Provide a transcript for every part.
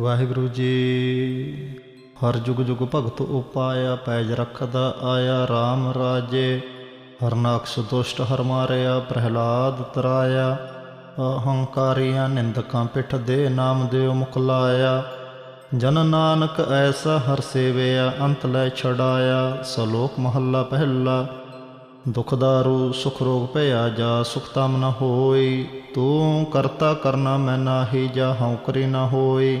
ਵਾਹਿਗੁਰੂ ਜੀ, ਹਰ ਜੁਗ ਜੁਗ ਭਗਤ ਉਪਾਇਆ ਪੈਜ ਰੱਖਦਾ ਆਇਆ RAM ਰਾਜੇ ਹਰਨਾਕਸ਼ ਦੁਸ਼ਟ ਹਰ ਮਾਰਿਆ, ਪ੍ਰਹਿਲਾਦ ਤਰਾਇਆ, ਅਹੰਕਾਰੀਆਂ ਨਿੰਦਕਾਂ ਪਿੱਠ ਦੇ ਨਾਮ ਦਿਓ ਮੁਕਲਾਇਆ ਜਨ ਨਾਨਕ ਐਸਾ ਹਰ ਸੇਵਿਆ, ਅੰਤ ਲੈ ਛਡਾਇਆ, ਸਲੋਕ ਮਹੱਲਾ ਪਹਿਲਾ ਦੁਖਦਾਰੂ ਸੁਖ ਰੋਗ ਭਇਆ ਜਾ, ਸੁਖ ਤਮ ਨ ਹੋਈ, ਤੂੰ ਕਰਤਾ ਕਰਨਾ ਮੈਂ ਨਾਹੀ ਜਾ, ਹਉ ਕਰੀ ਨ ਹੋਈ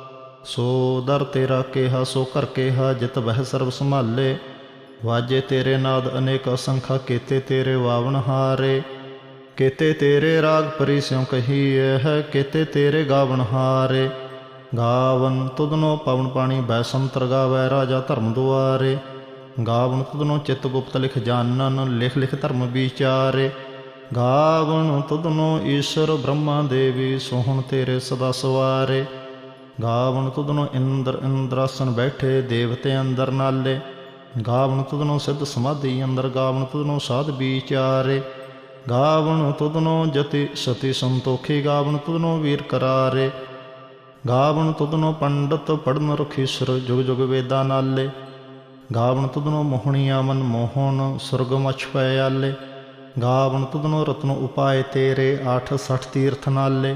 ਸੋ ਦਰ ਤੇਰਾ ਕੇਹਾ, ਸੋ ਕਰ ਕਿਹਾ, ਜਿਤ ਬਹਿ ਸਰਬ ਸੰਭਾਲੇ। ਵਾਜੇ ਤੇਰੇ ਨਾਦ ਅਨੇਕ ਅਸੰਖਾ, ਕੀਤੇ ਤੇਰੇ ਵਾਵਨ ਹਾਰੇ। ਕੀਤੇ ਤੇਰੇ ਰਾਗ ਪਰੀ ਸਿਉ ਕਹੀਏ ਹੈ ਕੀਤੇ ਤੇਰੇ ਗਾਵਨ ਹਾਰੇ। ਗਾਵਨ ਤੁਧਨੋ ਪਵਨ ਪਾਣੀ ਬੈਸੰਤਰ ਗਾਵੈ ਰਾਜਾ ਧਰਮ ਦੁਆਰੇ। ਗਾਵਨ ਤੁਧਨੋ ਚਿਤ ਗੁਪਤ ਲਿਖ ਜਾਣਨ ਲਿਖ ਲਿਖ ਧਰਮ ਵਿਚਾਰੇ। ਗਾਵਨ ਤੁਧਨੋ ਈਸ਼ਰ ਬ੍ਰਹਮਾ ਦੇਵੀ, ਸੋਹਣ ਤੇਰੇ ਸਦਾ ਸਵਾਰੇ। ਗਾਵਨ ਤੁਧਨੋ ਇੰਦਰ ਇੰਦਰਾਸਨ ਬੈਠੇ ਦੇਵਤੇ ਅੰਦਰ ਨਾਲੇ। ਗਾਵਨ ਤੁਧਨੋ ਸਿੱਧ ਸਮਾਧੀ ਅੰਦਰ, ਗਾਵਨ ਤੁਧਨੋ ਸਾਧ ਵਿਚਾਰੇ। ਗਾਵਨ ਤੁਧਨੋ ਜਤੀ ਸਤੀ ਸੰਤੋਖੀ, ਗਾਵਨ ਤੁਧਨੋ ਵੀਰ ਕਰਾਰੇ। ਗਾਵਨ ਤੁਧਨੋ ਪੰਡਤ ਪੜਨ ਰਖੀਸਰ ਜੁਗ ਜੁਗ ਵੇਦਾਂ ਨਾਲੇ। ਗਾਵਨ ਤੁਧਨੋ ਮੋਹਣੀਆਂ ਮਨ ਮੋਹਨ ਸੁਰਗ ਮਛ ਪੈ ਆਲੇ। ਗਾਵਨ ਤੁਧਨੋ ਰਤਨ ਉਪਾਏ ਤੇਰੇ 860 ਤੀਰਥ ਨਾਲੇ।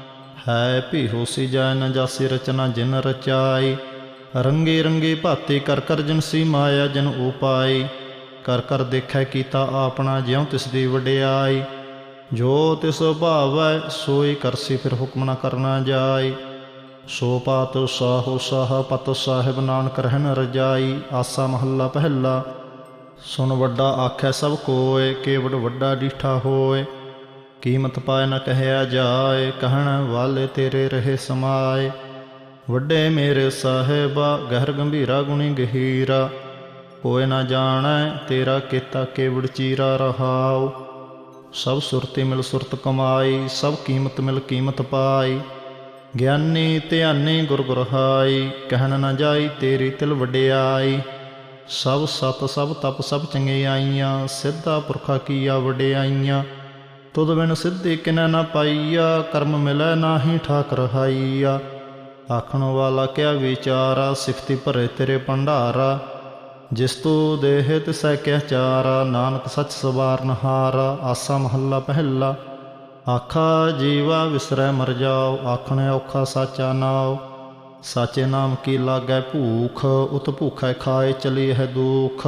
ਹੈ ਭੀ ਹੋਸੀ ਜਾਇ ਨ ਜਾਸੀ ਰਚਨਾ ਜਿਨ ਰਚਾਈ। ਰੰਗੇ ਰੰਗੇ ਭਾਤੇ ਕਰ ਕਰ ਜਿਨਸੀ ਮਾਇਆ ਜਨ ਉਪਾਈ। ਕਰ ਕਰ ਦੇਖੈ ਕੀਤਾ ਆਪਣਾ ਜਿਉ ਤਿਸ ਦੀ ਵਡਿਆਈ। ਜੋ ਤਿਸ ਭਾਵੈ ਸੋਈ ਕਰਸੀ ਫਿਰ ਹੁਕਮ ਨਾ ਕਰਨਾ ਜਾਈ। ਸੋ ਪਾਤ ਸਾਹੋ ਸਾਹ ਪਤ ਸਾਹਿਬ ਨਾਨਕ ਰਹਿਨ ਰਜਾਈ। ਆਸਾ ਮਹੱਲਾ ਪਹਿਲਾ। ਸੁਨ ਵੱਡਾ ਆਖੈ ਸਭ ਕੋਏ ਕੇਵੜ ਵੱਡਾ ਡੀਠਾ ਹੋਏ ਕੀਮਤ ਪਾਏ ਨ ਕਹਿਆ ਜਾਏ, ਕਹਿਣ ਵਾਲੇ ਤੇਰੇ ਰਹੇ ਸਮਾਏ। ਵੱਡੇ ਮੇਰੇ ਸਾਹਿਬਾ, ਗਹਿਰ ਗੰਭੀਰਾ ਗੁਣੀ ਗਹੀਰਾ। ਕੋਇ ਨਾ ਜਾਣੈ, ਤੇਰਾ ਕੀਤਾ ਕੇਵੜ ਚੀਰਾ ਰਹਾਉ। ਸਭ ਸੁਰਤੀ ਮਿਲ ਸੁਰਤ ਕਮਾਈ, ਸਭ ਕੀਮਤ ਮਿਲ ਕੀਮਤ ਪਾਈ। ਗਿਆਨੀ ਧਿਆਨੀ ਗੁਰ ਗੁਰਹਾਈ ਕਹਿਣ ਨਾ ਜਾਈ ਤੇਰੀ ਤਿਲ ਵਡਿਆਈ। ਸਭ ਸਤ ਸਭ ਤਪ ਸਭ ਚੰਗਿਆਈਆਂ ਸਿੱਧਾ ਪੁਰਖਾ ਕੀਆ ਵਡਿਆਈਆਂ। ਤੁਧ ਬਿਨ ਸਿੱਧੀ ਕਿਨੈ ਨਾ ਪਾਈਆ, ਕਰਮ ਮਿਲੈ ਨਾਹੀ ਠਾਕ ਰਹਾਈਆ ਆਖਣ ਵਾਲਾ ਕਿਆ ਵਿਚਾਰਾ, ਸਿਫਤੀ ਭਰੇ ਤੇਰੇ ਭੰਡਾਰਾ। ਜਿਸ ਤੂ ਦੇਹ ਤਿਸੈ ਕਿਆ ਚਾਰਾ, ਨਾਨਕ ਸੱਚ ਸਵਾਰਨ ਹਾਰਾ, ਆਸਾ ਮਹੱਲਾ ਪਹਿਲਾ। ਆਖਾ, ਜੀਵਾ ਵਿਸਰੈ ਮਰ ਜਾਓ, ਆਖਣ ਔਖਾ ਸਾਚਾ ਨਾਉ। ਸਾਚੇ ਨਾਮ ਕੀ ਲਾਗੈ ਭੂਖ ਉਤ ਭੂਖੈ ਖਾਏ ਚਲੀ ਹੈ ਦੁਖ।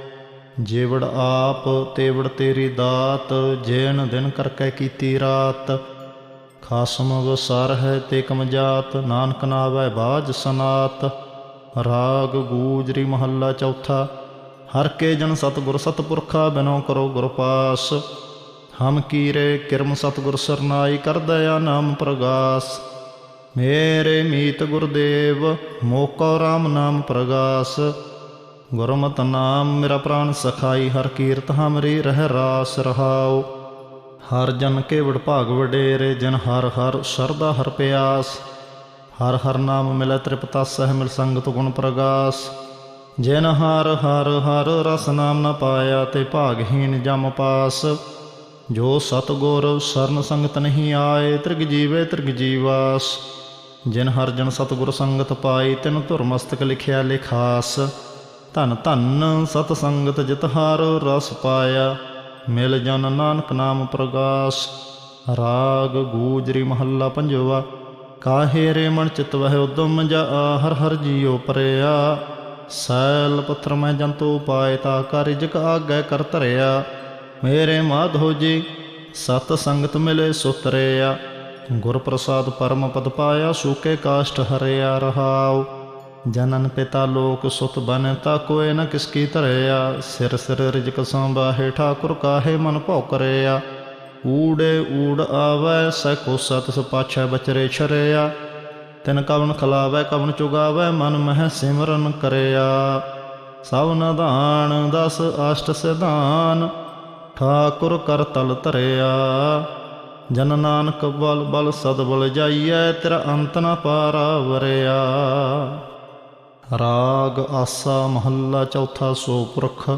ਜੇਵੜ ਆਪ, ਤੇਵੜ ਤੇਰੀ ਦਾਤ, ਜੈਨ ਦਿਨ ਕਰਕੇ ਕੀਤੀ ਰਾਤ। ਖਾਸਮ ਵਸਾਰ ਹੈ ਤੇ ਕਮਜਾਤ, ਨਾਨਕ ਨਾਵੈ ਬਾਜ ਸਨਾਤ। ਰਾਗ ਗੂਜਰੀ ਮਹੱਲਾ ਚੌਥਾ, ਹਰ ਕੇ ਜਨ ਸਤਗੁਰ ਸਤਪੁਰਖਾ ਬਿਨੋ ਕਰੋ ਗੁਰ ਪਾਸ। ਹਮ ਕੀਰੇ ਕਿਰਮ ਸਤਗੁਰ ਸਰਨਾਈ ਕਰ ਦਇਆ ਨਾਮ ਪ੍ਰਗਾਸ। ਮੇਰੇ ਮੀਤ ਗੁਰਦੇਵ, ਮੋਕੋ ਰਾਮ ਨਾਮ ਪ੍ਰਗਾਸ। ਗੁਰਮਤਿ ਨਾਮ, ਮੇਰਾ ਪ੍ਰਾਨ ਸਖਾਈ, ਹਰ ਕੀਰਤ ਹਮਰੀ ਰਹਿ ਰਾਸ ਰਹਾਉ। ਹਰ ਜਨ ਕੇ ਵਡ ਭਾਗ ਵਡੇਰੇ, ਜਨ ਹਰ ਹਰ ਸਰਦਾ ਹਰ ਪਿਆਸ। ਹਰ ਹਰ ਨਾਮ ਮਿਲੈ ਤ੍ਰਿਪਤਾ, ਸਹਿ ਮਿਲ ਸੰਗਤ ਗੁਣ ਪ੍ਰਗਾਸ। ਜਿਨ ਹਰ ਹਰ ਹਰ ਰਸ ਨਾਮ ਨ ਪਾਇਆ, ਤੇ ਭਾਗਹੀਨ ਜਮ ਪਾਸ। ਜੋ ਸਤਗੁਰ ਸਰਨ ਸੰਗਤ ਨਹੀਂ ਆਏ, ਤ੍ਰਿਗ ਜੀਵੇ ਤ੍ਰਿਗ ਜੀਵਾਸ। ਜਿਨ ਹਰ ਜਨ ਸਤਗੁਰ ਸੰਗਤ ਪਾਈ, ਤਿਨ ਧੁਰ ਮਸਤਕ ਲਿਖਿਆ ਲਿਖਾਸ। ਧਨ ਧਨ ਸਤ ਸੰਗਤ ਜਿਤ ਹਰ ਰਸ ਪਾਇਆ, ਮਿਲ ਜਨ ਨਾਨਕ ਨਾਮ ਪ੍ਰਗਾਸ। ਰਾਗ ਗੂਜਰੀ ਮਹੱਲਾ ਪੰਜਵਾ, ਕਾਹੇ ਰੇ ਮਨ ਚਿਤ ਵਹਿ ਉਦਮ ਜਾ ਹਰ ਹਰ ਜੀਉ ਪਰਿਆ। ਸੈਲ ਪੱਥਰ ਮੈਂ ਜੰਤੂ ਪਾਏ ਤਾ ਕਾਰਿਜਕ ਆਗੈ ਕਰ ਧਰਿਆ। ਮੇਰੇ ਮਾਧੋ ਜੀ, ਸਤ ਸੰਗਤ ਮਿਲੇ ਸੁਤਰਿਆ। ਗੁਰ ਪ੍ਰਸਾਦ ਪਰਮ ਪਦ ਪਾਇਆ, ਸੂਕੇ ਕਾਸ਼ਟ ਹਰਿਆ ਰਹਾਉ। ਜਨਨ ਪਿਤਾ ਲੋਕ ਸੁਤ ਬਨ ਤਾ ਕੋਏ ਨ ਕਿਸ ਕੀ ਧਰਿਆ। ਸਿਰ ਸਿਰ ਰਿਜਕ ਸੰਬਾਹੇ ਠਾਕੁਰ ਕਾਹੇ ਮਨ ਭਉ ਕਰਿਆ ਊੜੇ ਊੜ ਆਵੈ ਸੈ ਸਤ ਸਪਾਛੈ ਬਚਰੇ ਛਰਿਆ। ਤਿਨ ਕਵਨ ਖਲਾਵੈ ਕਵਨ ਚੁਗਾਵੈ ਮਨ ਮਹਿ ਸਿਮਰਨ ਕਰਿਆ। ਸਭ ਨਦਾਨ ਦਸ ਅਸ਼ਟ ਸਿਧਾਨ ਠਾਕੁਰ ਕਰ ਤਲ ਧਰਿਆ। ਜਨ ਨਾਨਕ ਬਲ ਬਲ ਸਦ ਬਲ ਜਾਈਐ, ਤੇਰਾ ਅੰਤ ਨ ਪਾਰਾ ਵਰਿਆ। ਰਾਗ ਆਸਾ ਮਹੱਲਾ ਚੌਥਾ ਸੋ ਪੁਰਖ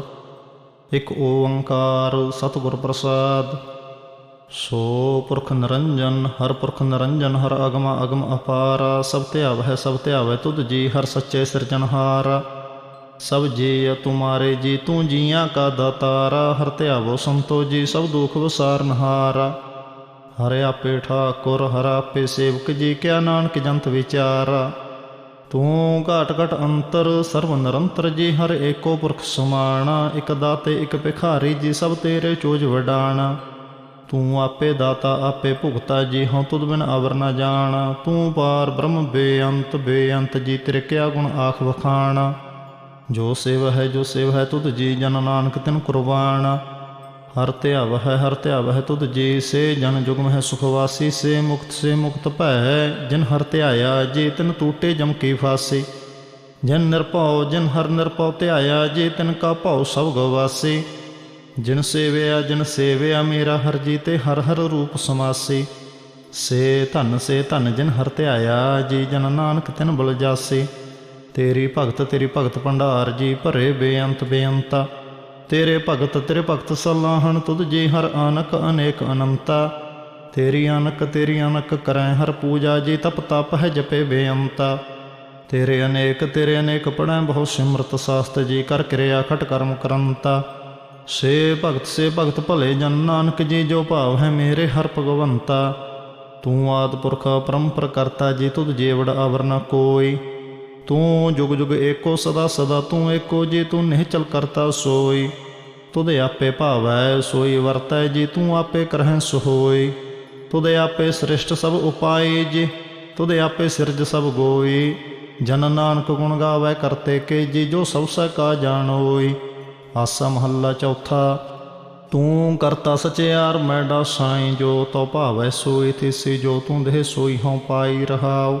ਇੱਕ ਓੰਕਾਰ ਸਤਿਗੁਰ ਪ੍ਰਸਾਦ। ਸੋ ਪੁਰਖ ਨਿਰੰਜਨ, ਹਰ ਪੁਰਖ ਨਿਰੰਜਨ, ਹਰ ਅਗਮ ਅਗਮ ਅਪਾਰਾ। ਸਭ ਧਿਆਵ ਹੈ ਸਭ ਧਿਆਵੈ ਤੁਧ ਜੀ, ਹਰ ਸੱਚੇ ਸਿਰਜਨਹਾਰ ਸਭ ਜੀ ਤੁਮਾਰੇ ਜੀ, ਤੂੰ ਜੀਆਂ ਕਾ ਦਾਤਾਰਾ। ਹਰ ਧਿਆਵੋ ਸੰਤੋ ਜੀ, ਸਭ ਦੁਖ ਵਿਸਾਰਨਹਾਰਾ ਹਰਿ ਆਪੇ ਠਾਕੁਰ, ਹਰ ਆਪੇ ਸੇਵਕ ਜੀ, ਕਿਆ ਨਾਨਕ ਜੰਤ ਵਿਚਾਰਾ। ਤੂੰ ਘਾਟ ਘਟ ਅੰਤਰ ਸਰਵ ਨਿਰੰਤਰ ਜੀ, ਹਰ ਏਕੋ ਪੁਰਖ ਸਮਾਣਾ, ਇਕ ਦਾਤੇ, ਇਕ ਭਿਖਾਰੀ ਜੀ, ਸਭ ਤੇਰੇ ਚੋਜ ਵਡਾਣਾ। ਤੂੰ ਆਪੇ ਦਾਤਾ, ਆਪੇ ਭੁਗਤਾ ਜੀ, ਹਉ ਤੁਧ ਬਿਨ ਅਵਰ ਨਾ ਜਾਣ। ਤੂੰ ਪਾਰ ਬ੍ਰਹਮ ਬੇਅੰਤ ਬੇਅੰਤ ਜੀ, ਤੇਰੇ ਕਿਆ ਗੁਣ ਆਖ ਵਖਾਣਾ। ਜੋ ਸੇਵ ਹੈ, ਜੋ ਸੇਵ ਹੈ, ਤੁਧ ਜੀ, ਜਨ ਨਾਨਕ ਤਿਨ ਕੁਰਬਾਨ ਹਰ ਧਿਆਵ ਹੈ ਹਰ ਧਿਆਵ ਹੈ ਤੁਧ ਜੀ, ਸੇ ਜਨ ਜੁਗਮ ਹੈ ਸੁਖਵਾਸੀ, ਸੇ ਮੁਕਤ ਸੇ ਮੁਕਤ ਭੈ, ਜਿਨ ਹਰ ਧਿਆਇਆ ਜੇ ਤਿਨ ਟੂਟੇ ਜਮ ਕੀ ਫਾਸੀ। ਜਨ ਨਿਰਭਉ, ਜਿਨ ਹਰ ਨਿਰਭਉ ਧਿਆਇਆ ਜੇ ਤਿਨ ਕਾ ਭਉ ਸਭ ਗਵਾਸੀ। ਜਿਨ ਸੇਵਿਆ ਜਿਨ ਸੇਵਿਆ, ਮੇਰਾ ਹਰ ਜੀ ਤੇ ਹਰ ਹਰ ਰੂਪ ਸਮਾਸੀ। ਸੇ ਧਨ ਸੇ ਧਨ ਜਿਨ ਹਰ ਧਿਆਇਆ ਜੀ ਜਨ ਨਾਨਕ ਤਿਨ ਬਲ ਜਾਸੀ। ਤੇਰੀ ਭਗਤ ਤੇਰੀ ਭਗਤ ਭੰਡਾਰ, ਜੀ ਭਰੇ ਬੇਅੰਤ ਬੇਅੰਤਾ। ਤੇਰੇ ਭਗਤ ਤੇਰੇ ਭਗਤ ਸਲਾਹਣ ਤੁਧ ਜੀ ਹਰ ਅਨਕ ਅਨੇਕ ਅਨੰਤਾ। ਤੇਰੀ ਅਨਕ ਤੇਰੀ ਅਨਕ ਕਰੈ ਹਰ ਪੂਜਾ ਜੀ ਤਪ ਤਪ ਹੈ ਜਪੇ ਬੇਅੰਤਾ। ਤੇਰੇ ਅਨੇਕ ਤੇਰੇ ਅਨੇਕ ਪੜੈ ਬਹੁ ਸਿਮਰਤ ਸਾਸਤ ਜੀ ਕਰ ਕਿਰਿਆ ਖਟ ਕਰਮ ਕਰੰਤਾ। ਸੇ ਭਗਤ ਸੇ ਭਗਤ ਭਲੇ ਜਨ ਨਾਨਕ ਜੀ ਜੋ ਭਾਵ ਹੈ ਮੇਰੇ ਹਰ ਭਗਵੰਤਾ। ਤੂੰ ਆਦ ਪੁਰਖ ਪਰੰਪਰ ਕਰਤਾ ਜੀ ਤੁਧ ਜੀਵੜ ਅਵਰ ਨ ਕੋਈ। ਤੂੰ ਜੁਗ ਜੁਗ ਏਕੋ ਸਦਾ ਸਦਾ ਤੂੰ ਏਕੋ ਜੀ ਤੂੰ ਨਿਹਚਲ ਕਰਤਾ ਸੋਈ। ਤੁਧ ਆਪੇ ਭਾਵੈ ਸੋਈ ਵਰਤੈ ਜੀ ਤੂੰ ਆਪੇ ਕਰਹਿ ਸੋਈ। ਤੁਧ ਆਪੇ ਸ੍ਰਿਸ਼ਟ ਸਭ ਉਪਾਏ ਜੇ, ਤੁਧ ਆਪੇ ਸਿਰਜ ਸਭ ਗੋਈ। ਜਨ ਨਾਨਕ ਗੁਣ ਗਾਵੈ ਕਰਤੇ ਕੇ ਜੀ ਜੋ ਸਭ ਸੈ ਕਾ ਜਾਣੋਈ। ਆਸਾ ਮਹੱਲਾ ਚੌਥਾ, ਤੂੰ ਕਰਤਾ ਸਚਿਆਰ ਮੈਡਾ ਸਾਈਂ ਜੋ ਤੋ ਭਾਵੈ ਸੋਈ, ਥਿਸੀ ਜੋ ਤੂੰ ਦੇਹ ਸੋਈ ਹਉ ਪਾਈ ਰਹਾਓ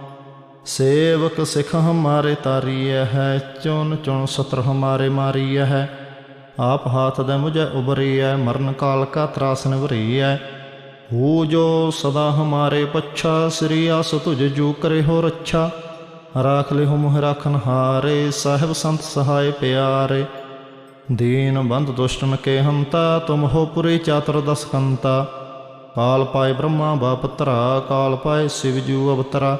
ਸੇਵਕ ਸਿਖ ਹਮਾਰੇ ਤਾਰੀਐ ਹੈ ਚੁਨ ਚੁਨ ਸਤਰ ਹਮਾਰੇ ਮਾਰੀਐ ਹੈ। ਆਪ ਹਾਥ ਦੇ ਮੁਝੇ ਉਬਰੀਐ ਮਰਨ ਕਾਲ ਕਾ ਤਰਾਸ ਨਿਵਰੀਐ। ਹੋ ਜੋ ਸਦਾ ਹਮਾਰੇ ਪੱਛਾ, ਸ੍ਰੀ ਅਸ ਤੁਝ ਜੂ ਕਰੇ ਹੋ ਰੱਛਾ। ਰਾਖ ਲਿਹੁ ਮੁਹ ਰਾਖਨ ਹਾਰੇ, ਸਾਹਿਬ ਸੰਤ ਸਹਾਇ ਪਿਆਰੇ। ਦੀਨ ਬੰਦ ਦੁਸ਼ਟਨ ਕੇ ਹੰਤਾ, ਤੁਮ ਹੋ ਪੁਰੇ ਚਾਤਰ ਦਸਕੰਤਾ। ਕਾਲ ਪਾਏ ਬ੍ਰਹਮਾ ਬਾਪਤਰਾ ਕਾਲ ਪਾਏ ਸਿਵ ਜੂ ਅਵਤਰਾ।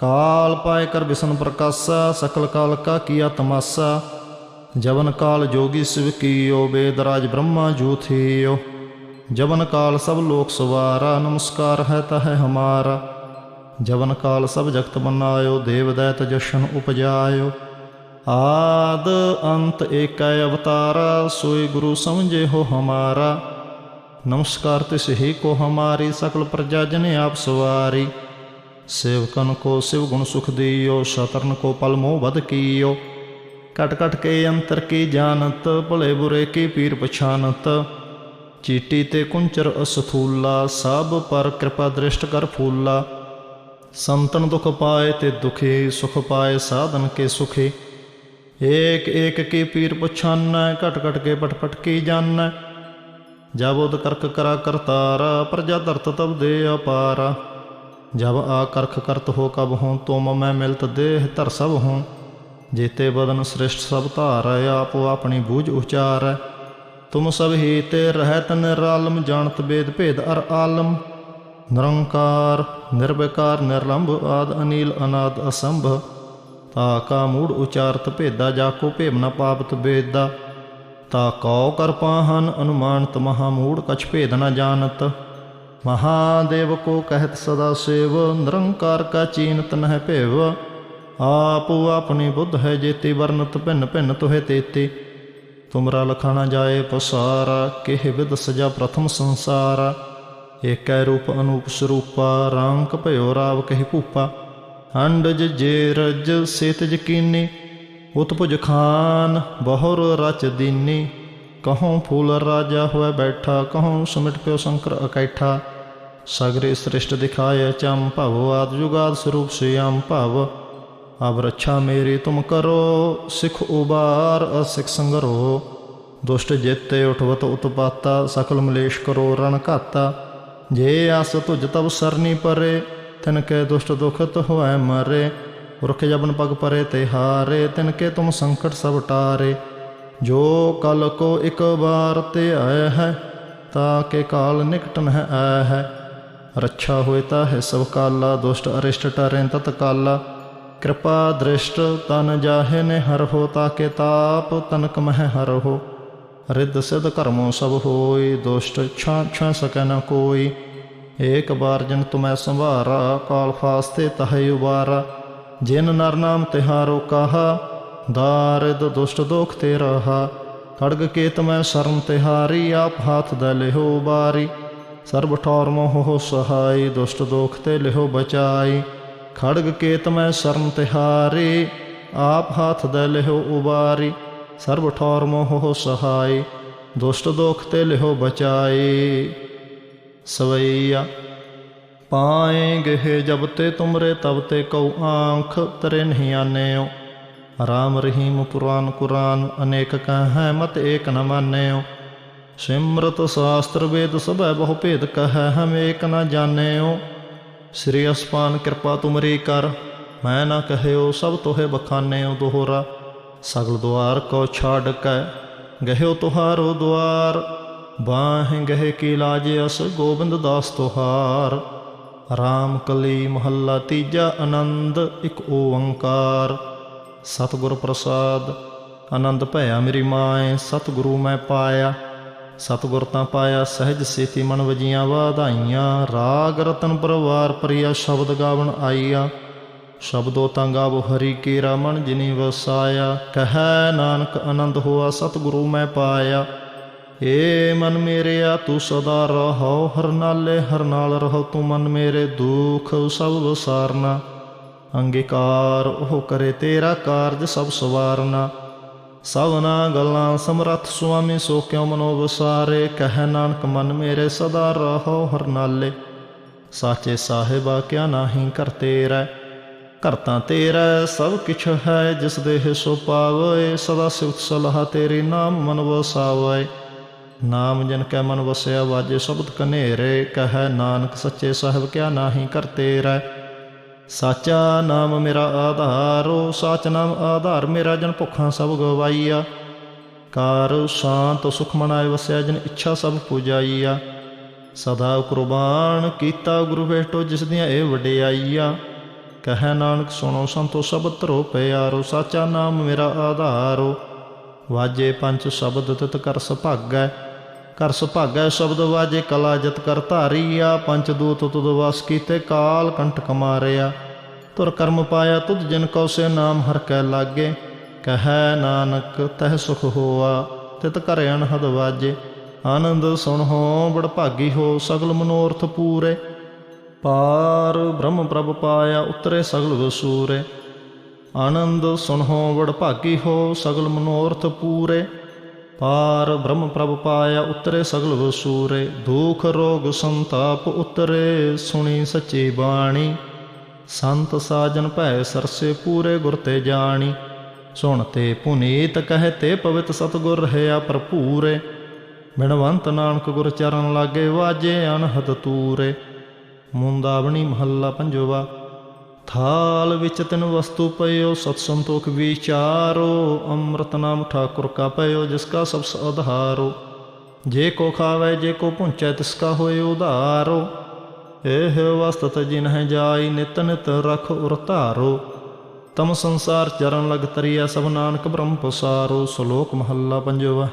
ਕਾਲ ਪਾਏ ਕਰ ਬਿਸ਼ਨ ਪ੍ਰਕਾਸ਼ਾ, ਸਕਲ ਕਾਲ ਕਾ ਕੀਆ ਤਮਾਸਾ ਜਵਨ ਕਾਲ ਜੋਗੀ ਸਿਵ ਕੀਓ, ਬੇਦਰਾਜ ਬ੍ਰਹਮਾ ਜੂਥੀਓ। ਜਵਨ ਕਾਲ ਸਭ ਲੋਕ ਸਵਾਰਾ, ਨਮਸਕਾਰ ਹੈ ਤਹ ਹਮਾਰਾ। ਜਵਨ ਕਾਲ ਸਭ ਜਗਤ ਬਨਾਇਓ ਦੇਵ ਦੈਤ ਜਸ਼ਨ ਉਪਜਾਇਓ। ਆਦ ਅੰਤ ਏਕੈ ਅਵਤਾਰਾ, ਸੋਈ ਗੁਰੂ ਸਮਝੇ ਹੋ ਹਮਾਰਾ। ਨਮਸਕਾਰ ਤਿਸ ਹੀ ਕੋ ਹਮਾਰੀ, ਸਕਲ ਪ੍ਰਜਾ ਜਨ ਆਪ ਸਵਾਰੀ। ਸੇਵਕਨ ਕੋ ਸਿਵ ਗੁਣ ਸੁਖ ਦਿਓ ਸ਼ਤਰਨ ਕੋ ਪਲ ਮੋਹ ਵਧ ਕੀਓ ਕਟ ਕਟ ਕੇ ਅੰਤਰ ਕੀ ਜਾਣਤ ਭਲੇ ਬੁਰੇ ਕੀ ਪੀਰ ਪਛਾਨਤ ਚੀਟੀ ਤੇ ਕੁੰਚਰ ਅਸਥੂਲਾ ਸਭ ਪਰ ਕਿਰਪਾ ਦ੍ਰਿਸ਼ਟ ਕਰ ਫੂਲਾ ਸੰਤਨ ਦੁਖ ਪਾਏ ਤੇ ਦੁਖੀ ਸੁਖ ਪਾਏ ਸਾਧਨ ਕੇ ਸੁਖੀ ਏਕ ਏਕ ਕੀ ਪੀਰ ਪਛਾਨੈ ਘਟ ਘਟ ਕੇ ਪਟ ਪਟ ਕੀ ਜਾਣੈ ਜਬ ਉਦ ਕਰਕ ਕਰਾ ਕਰਤਾਰਾ ਪ੍ਰਜਾ ਧਰਤ ਤਬ ਦੇ ਅਪਾਰਾ ਜਬ ਆ ਕਰਖ ਕਰਤ ਹੋ ਕਬ ਹੂੰ ਤੁਮ ਮੈਂ ਮਿਲਤ ਦੇਹ ਧਰ ਸਭ ਹੂੰ। ਜੀਤੇ ਬਦਨ ਸ੍ਰਿਸ਼ਟ ਸਭ ਧਾਰੈ ਆਪੋ ਆਪਣੀ ਬੂਝ ਉਚਾਰੈ ਤੁਮ ਸਭ ਹੀ ਤੇ ਰਹਿਤ ਨਿਰਾਲਮ ਜਾਣਤ ਬੇਦ ਭੇਦ ਅਰ ਆਲਮ। ਨਿਰੰਕਾਰ, ਨਿਰਵਿਕਾਰ, ਨਿਰਲੰਭ ਆਦ ਅਨੀਲ ਅਨਾਦ ਅਸੰਭ। ਤਾ ਕਾ ਮੂੜ ਉਚਾਰਤ ਭੇਦਾ, ਜਾ ਕੋ ਭੇਮ ਨ ਪਾਪਤ ਬੇਦਾ। ਤਾ ਕਉ ਕਰ ਪਾਹਨ, ਅਨੁਮਾਨਤ ਮਹਾ ਮੂੜ ਕਛ ਭੇਦ ਨ ਜਾਣਤ ਮਹਾਦੇਵ ਕੋ ਕਹਿਤ ਸਦਾ ਸੇਵ, ਨਿਰੰਕਾਰ ਕਾ ਚੀਨਤ ਨਹਿ ਭੇਵ। ਆਪੋ ਆਪਣੀ ਬੁੱਧ ਹੈ ਜੇਤੀ, ਵਰਨਤ ਭਿੰਨ ਭਿੰਨ ਤੋਹਿ ਤੇਤੀ। ਤੁਮਰਾ ਲਖਾਣਾ ਜਾਏ ਪਸਾਰਾ, ਕਿਹ ਵਿਦ ਸਜਾ ਪ੍ਰਥਮ ਸੰਸਾਰਾ। ਏਕੈ ਰੂਪ ਅਨੂਪ ਸਰੂਪਾ, ਰਾਂਕ ਭਇਓ ਰਾਵ ਕਹਿ ਭੂਪਾ। ਅੰਡਜ ਜੇ ਰਜ, ਸੇਤ ਯਕੀਨੀ ਉਤਪੁਜ ਖਾਨ, ਬਹੁਰ ਰਚ ਦੀਨੀ। ਕਹੋਂ ਫੂਲ ਰਾਜਾ ਹੋਇ ਬੈਠਾ, ਕਹੋਂ ਸਮਿਟ ਪਿਓ ਸ਼ੰਕਰ ਅਕੈਠਾ ਸਗਰੇ ਸ੍ਰਿਸ਼ਟ ਦਿਖਾਏ ਚੰ ਭਵ, ਆਦ ਜੁਗਾਦ ਸਰੂਪ ਸਿਆਮ ਭਵ। ਅਬ ਰੱਛਾ ਮੇਰੀ ਤੁਮ ਕਰੋ, ਸਿਖ ਉਬਾਰ ਅਸਿਖ ਸੰਗਰੋ। ਦੁਸ਼ਟ ਜੇਤੇ ਉਠਵਤ ਉਤਪਾਤਾ, ਸਕਲ ਮਲੇਸ਼ ਕਰੋ ਰਣ ਘਾਤਾ। ਜੇ ਅਸ ਤੁਜ ਤਬ ਸਰਨੀ ਪਰੇ, ਤਿਨ ਕੇ ਦੁਸ਼ਟ ਦੁਖਤ ਹੋਐ ਮਰੇ। ਰੁਖ ਜਬਨ ਪਗ ਪਰੇ ਤੇ ਹਾਰੇ, ਤਿਨ ਕੇ ਤੁਮ ਸੰਕਟ ਸਭ ਟਾਰੇ। ਜੋ ਕਲ ਕੋ ਇਕ ਵਾਰ ਤੇ ਆਇ ਹੈ, ਤਾ ਕੇ ਕਾਲ ਨਿਕਟ ਨਹਿ ਆਇ ਹੈ। ਰੱਛਾ ਹੋਏ ਤਾ ਹੈ ਸਭ ਕਾਲਾ, ਦੁਸ਼ਟ ਅਰਿਸ਼ਟ ਟਰੈ ਤਤ ਕਾਲਾ। ਕਿਰਪਾ ਦ੍ਰਿਸ਼ਟ ਤਨ ਜਾਹੇ ਨੇ ਹਰ ਹੋ, ਤਾ ਕੇ ਤਾਪ ਤਨਕ ਮਹਿ ਹਰ ਹੋ। ਰਿੱਧ ਸਿਧ ਕਰਮੋ ਸਭ ਹੋਈ, ਦੁਸ਼ਟ ਛਾਂ ਛਾਂ ਸਕੈ ਨ ਕੋਈ। ਏਕ ਬਾਰ ਜਨ ਤੁਮੈ ਸੰਭਾਰਾ, ਕਾਲ ਫਾਸਤੇ ਤਹਿ ਉਬਾਰਾ। ਜਿਨ ਨਰ ਨਾਮ ਤਿਹਾਰੋ ਕਹਾ ਦਾਰਿਦ ਦੁਸ਼ਟ ਦੋਖ ਤੇ ਰਹਾ ਖੜਗ ਕੇਤ ਤਮੈ ਸ਼ਰਨ ਤਿਹਾਰੀ ਆਪ ਹਾਥ ਦੇ ਲਿਹੋ ਬਾਰੀ ਸਰਬ ਠੌਰ ਮੋਹ ਸਹਾਈ ਦੁਸ਼ਟ ਦੋਖ ਤੇ ਲਿਹੋ ਬਚਾਈ ਖੜਗ ਕੇਤ ਤਮੈ ਸ਼ਰਨ ਤਿਹਾਰੀ ਆਪ ਹਾਥ ਦੇ ਲਿਹੋ ਉਬਾਰੀ ਸਰਬ ਠੌਰ ਮੋਹ ਸਹਾਈ ਦੁਸ਼ਟ ਦੋਖ ਤੇ ਲਿਹੋ ਬਚਾਈ ਸਵਈਆ ਪਾਏ ਗਹਿ ਜਬ ਤੇ ਤੁਮਰੇ ਤਬ ਤੇ ਕਉ ਆਂਖ ਤਰੇ ਨਹੀਂ ਆਨਿਓ ਰਾਮ ਰਹੀਮ ਪੁਰਾਨ ਕੁਰਾਨ, ਅਨੇਕ ਕਹੈ ਮਤ ਏਕ ਨ ਮਾਨਿਓ। ਸਿਮਰਤ ਸ਼ਾਸਤਰ ਵੇਦ ਸਭੈ ਬਹੁ ਭੇਦ ਕਹੈ, ਹਮ ਏਕ ਨ ਜਾਣਿਓ। ਸ੍ਰੀ ਅਸਪਾਨ ਕਿਰਪਾ ਤੁਮਰੀ ਕਰ, ਮੈਂ ਨਾ ਕਹਿਓ, ਸਭ ਤੋਹੇ ਬਖਾਨਿਓ ਦੋਹਰਾ। ਸਗਲ ਦੁਆਰ ਕੋ ਛਾੜ ਕੈ, ਗਹਿਓ ਤੁਹਾਰੋ ਦੁਆਰ। ਬਾਹਿ ਗਹਿ ਕੀ ਲਾਜ ਅਸ, ਗੋਬਿੰਦ ਦਾਸ ਤੁਹਾਰ। ਰਾਮ ਕਲੀ ਮਹੱਲਾ ਤੀਜਾ ਆਨੰਦ, ਇੱਕ ਓੰਕਾਰ। ਸਤਿਗੁਰ ਪ੍ਰਸਾਦ, ਆਨੰਦ ਭਇਆ ਮੇਰੀ ਮਾਏ, ਸਤਿਗੁਰੂ ਮੈਂ ਪਾਇਆ। ਸਤਿਗੁਰ ਤਾਂ ਪਾਇਆ, ਸਹਿਜ ਸੇਤੀ ਮਨ ਵਜੀਆਂ ਵਾਧਾਈਆਂ। ਰਾਗ ਰਤਨ ਪਰਵਾਰ ਪ੍ਰਿਆ ਸ਼ਬਦ ਗਾਵਣ ਆਈਆ ਸ਼ਬਦੋ ਤਾਂ ਗਾਵੋ ਹਰੀ ਕੇ ਮਨ ਜਿਨੀ ਵਸਾਇਆ। ਕਹੈ ਨਾਨਕ ਆਨੰਦ ਹੋਆ, ਸਤਿਗੁਰੂ ਮੈਂ ਪਾਇਆ। ਏ ਮਨ ਮੇਰਿਆ, ਤੂੰ ਸਦਾ ਰਹੋ ਹਰ ਨਾਲੇ ਹਰ ਨਾਲ ਰਹੋ ਤੂੰ ਮਨ ਮੇਰੇ ਦੁਖ ਸਭ ਵਸਾਰਨਾ। ਅੰਗੀਕਾਰ, ਉਹ ਕਰੇ ਤੇਰਾ ਕਾਰਜ ਸਭ ਸਵਾਰਨਾ। ਸਭਨਾ ਗੱਲਾਂ ਸਮਰੱਥ ਸੁਆਮੀ, ਸੋ ਕਿਉ ਮਨੋ ਵਸਾਰੇ ਕਹਿ ਨਾਨਕ ਮਨ ਮੇਰੇ ਸਦਾ ਰਹੋ ਹਰ ਨਾਲੇ। ਸਾਚੇ ਸਾਹਿਬਾ, ਕਿਆ ਨਾਹੀ ਕਰ ਤੇਰਾ? ਕਰਤਾ ਤੇਰਾ, ਸਭ ਕਿਛ ਹੈ, ਜਿਸ ਦੇਹ ਸੋ ਪਾਵੇ, ਸਦਾ ਸਿਫਤ ਸਲਾਹ ਤੇਰੀ ਨਾਮ ਮਨ ਵਸਾਵੇ। ਨਾਮ ਜਨ ਕੈ ਮਨ ਵਸਿਆ, ਵਾਜੇ ਸ਼ਬਦ ਕਨੇਰੇ ਕਹੈ ਨਾਨਕ, ਸੱਚੇ ਸਾਹਿਬ, ਕਿਆ ਨਾਹੀ ਕਰ ਤੇਰਾ? ਸਾਚਾ ਨਾਮ ਮੇਰਾ ਆਧਾਰੋ ਸਾਚ ਨਾਮ ਆਧਾਰ ਮੇਰਾ ਜਨ ਭੁੱਖਾਂ ਸਭ ਗਵਾਈਆ। ਕਾਰ ਸ਼ਾਂਤ ਸੁਖ ਮਨਾਏ ਵਸਿਆ ਜਨ ਇੱਛਾ ਸਭ ਪੂਜਾਈਆ। ਸਦਾ ਕੁਰਬਾਨ ਕੀਤਾ ਗੁਰੂ ਬੇਟੋ ਜਿਸ ਦੀਆਂ ਇਹ ਵਡਿਆਈਆ। ਕਹੈ ਨਾਨਕ ਸੁਣੋ ਸੰਤੋ ਸਭ ਧਰੋ ਪਿਆਰੋ, ਸਾਚਾ ਨਾਮ ਮੇਰਾ ਆਧਾਰੋ। ਵਾਜੇ ਪੰਜ ਸ਼ਬਦ ਤਿਤ ਕਰ ਸੁਭਾਗੈ ਕਰ ਸੁਭਾਗੈ ਸ਼ਬਦ ਵਾਜੇ, ਕਲਾ ਜਤ ਕਰ ਧਾਰੀਆ ਪੰਜ ਦੂਤ ਤੁਦ ਵਾਸ ਕੀਤੇ ਕਾਲ ਕੰਟਕ ਮਾਰਿਆ ਤੁਰ ਕਰਮ ਪਾਇਆ ਤੁਧ ਜਿਨ ਕਉ ਸੇ ਨਾਮ ਹਰ ਕੈ ਲਾਗੇ। ਕਹੈ ਨਾਨਕ, ਤਹਿ ਸੁਖ ਹੋਆ, ਤਿਤ ਕਰ ਅਨਹਦ ਵਾਜੇ। ਆਨੰਦ ਸੁਣ ਹੋ, ਬੜ ਭਾਗੀ ਹੋ, ਸਗਲ ਮਨੋਰਥ ਪੂਰੇ। ਪਾਰ ਬ੍ਰਹਮ ਪ੍ਰਭ ਪਾਇਆ, ਉਤਰੇ ਸਗਲ ਵਸੂਰੇ। ਆਨੰਦ ਸੁਨਹੁ ਵਡ ਭਾਗੀ ਹੋ, ਸਗਲ ਮਨੋਰਥ ਪੂਰੇ। ਪਾਰ ਬ੍ਰਹਮ ਪ੍ਰਭ ਪਾਇਆ ਉਤਰੇ ਸਗਲ ਵਸੂਰੇ, ਦੁਖ ਰੋਗ ਸੰਤਾਪ ਉਤਰੇ, ਸੁਣੀ ਸੱਚੀ ਬਾਣੀ। ਸੰਤ ਸਾਜਨ ਭੈ ਸਰਸੇ ਪੂਰੇ ਗੁਰ ਤੇ ਜਾਣੀ। ਸੁਣ ਤੇ ਪੁਨੀਤ ਕਹੇ ਤੇ ਪਵਿੱਤ ਸਤਗੁਰ ਰਹਿਆ ਭਰਪੂਰੇ। ਬਿਨਵੰਤ ਨਾਨਕ ਗੁਰ ਚਰਨ ਲਾਗੇ ਵਾਜੇ ਅਨਹਦ ਤੂਰੇ। ਮੁੰਦਾਵਣੀ ਮਹੱਲਾ ਪੰਜਵਾ ਥਾਲ ਵਿੱਚ ਤਿਨ ਵਸਤੂ ਪਇਓ ਸਤ ਸੰਤੋਖ ਵਿਚਾਰੋ ਅੰਮ੍ਰਿਤ ਨਾਮ ਠਾਕੁਰ ਕਾ ਪਇਓ ਜਿਸ ਕਾ ਸਭ ਆਧਾਰੋ ਜੇ ਕੋ ਖਾਵੇ, ਜੇ ਕੋ ਪੁੰਚੈ ਤਿਸ ਕਾ ਹੋਏ ਉਧਾਰੋ। ਇਹ ਵਸਤਤ ਜਿਨ ਜਾਈ, ਨਿਤ ਨਿਤ ਰਖ ਉਰ ਧਾਰੋ। ਤਮ ਸੰਸਾਰ ਚਰਨ ਲਗ ਤਰੀਆ ਸਭ ਨਾਨਕ ਬ੍ਰਹਮ ਪਸਾਰੋ। ਸ਼ਲੋਕ ਮਹੱਲਾ ਪੰਜਵਾ।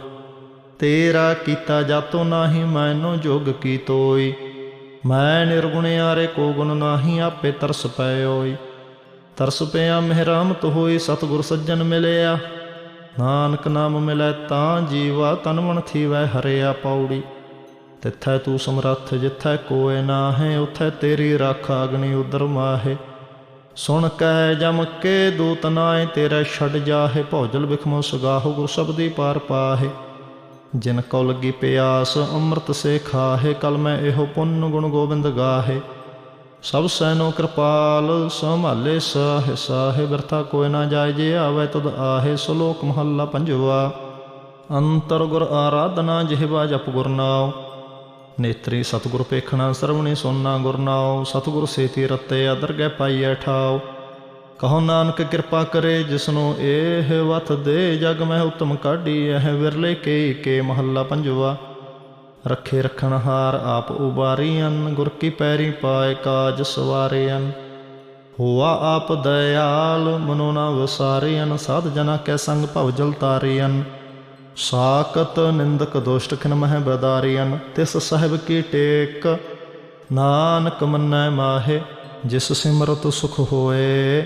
ਤੇਰਾ ਕੀਤਾ ਜਾਤੋ ਨਾਹੀ, ਮੈਨੋ ਜੋਗ ਕੀ ਤੋਈ। ਮੈਂ ਨਿਰਗੁਣਿਆਰੇ ਕੋ ਗੁਣ ਨਾਹੀ ਆਪੇ ਤਰਸ ਪਇਓਈ। ਤਰਸ ਪਿਆ ਮਿਹਰਾਮਤ ਹੋਈ ਸਤਿਗੁਰ ਸੱਜਣ ਮਿਲਿਆ। ਨਾਨਕ ਨਾਮ ਮਿਲੈ ਤਾਂ ਜੀਵਾ ਤਨ ਮਨ ਥੀਵੈ ਹਰਿਆ ਪੌੜੀ। ਤਿੱਥੈ ਤੂੰ ਸਮਰੱਥ ਜਿੱਥੈ ਕੋਏ ਨਾਹੇ, ਉਥੈ ਤੇਰੀ ਰੱਖ ਅਗਨੀ ਉਦਰ ਮਾਹੇ। ਸੁਣ ਕੈ ਜਮ ਕੇ ਦੂਤ ਨਾਏ ਤੇਰਾ ਛੱਡ ਜਾਹੇ, ਭੌਜਲ ਬਿਖਮੋ ਸਗਾਹੋ ਗੁਰ ਸਬਦੀ ਪਾਰ ਪਾਹੇ। ਜਿਨ ਕਉ ਲੱਗੀ ਪਿਆਸ ਅੰਮ੍ਰਿਤ ਸੇ ਖਾਹੇ ਕਲ ਮੈਂ ਇਹੋ ਪੁੰਨ ਗੁਣ ਗੋਬਿੰਦ ਗਾਹੇ। ਸਭ ਸੈਨੋ ਕਿਰਪਾਲ, ਸੰਭਾਲੇ ਸਾਹਿ ਸਾਹਿ, ਬਿਰਥਾ ਕੋਈ ਨਾ ਜਾਏ, ਜੇ ਆਵੇ ਤਦ ਆਹੇ, ਸ਼ਲੋਕ ਮਹੱਲਾ ਪੰਜਵਾ। ਅੰਤਰ ਗੁਰ ਆਰਾਧਨਾ ਜਿਹਵਾ ਜਪ ਗੁਰ ਨਾਉ। ਨੇਤਰੀ ਸਤਿਗੁਰ ਪੇਖਣਾ ਸਰਵਣੀ ਸੁਨਣਾ ਗੁਰ ਨਾਉ। ਸਤਿਗੁਰ ਸੇਤੀ ਰਤੇ ਅਦਰਗੈ ਪਾਈਐ ਠਾਉ। ਕਹੋ ਨਾਨਕ ਕਿਰਪਾ ਕਰੇ ਜਿਸਨੂੰ ਇਹ ਵਤ ਦੇ ਜਗ ਮੈਂ ਉਤਮ ਕਾਢੀ, ਇਹ ਵਿਰਲੇ ਕੇ ਕੇ ਮਹੱਲਾ ਪੰਜਵਾ। ਰੱਖੇ ਰਖਣ ਹਾਰ ਆਪ ਉਬਾਰੀਅਨ ਗੁਰ ਕੀ ਪੈਰੀ ਪਾਏ ਕਾਜ ਸਵਾਰਿਅਨ ਹੋਆ ਆਪ ਦਇਆਲ, ਮਨੋ ਨਾ ਵਸਾਰਿਅਨ ਸਾਧ ਜਨਾ ਕੈ ਸੰਗ ਭਵ ਜਲ ਤਾਰਿਅਨ ਸਾਕਤ ਨਿੰਦਕ ਦੁਸ਼ਟ ਖਿਨ ਮਹਿ ਬਦਾਰਿਅਨ ਤਿਸ ਸਹਿਬ ਕੀ ਟੇਕ। ਨਾਨਕ ਮੰਨੈ ਮਾਹੇ, ਜਿਸ ਸਿਮਰਤ ਸੁਖ ਹੋਏ।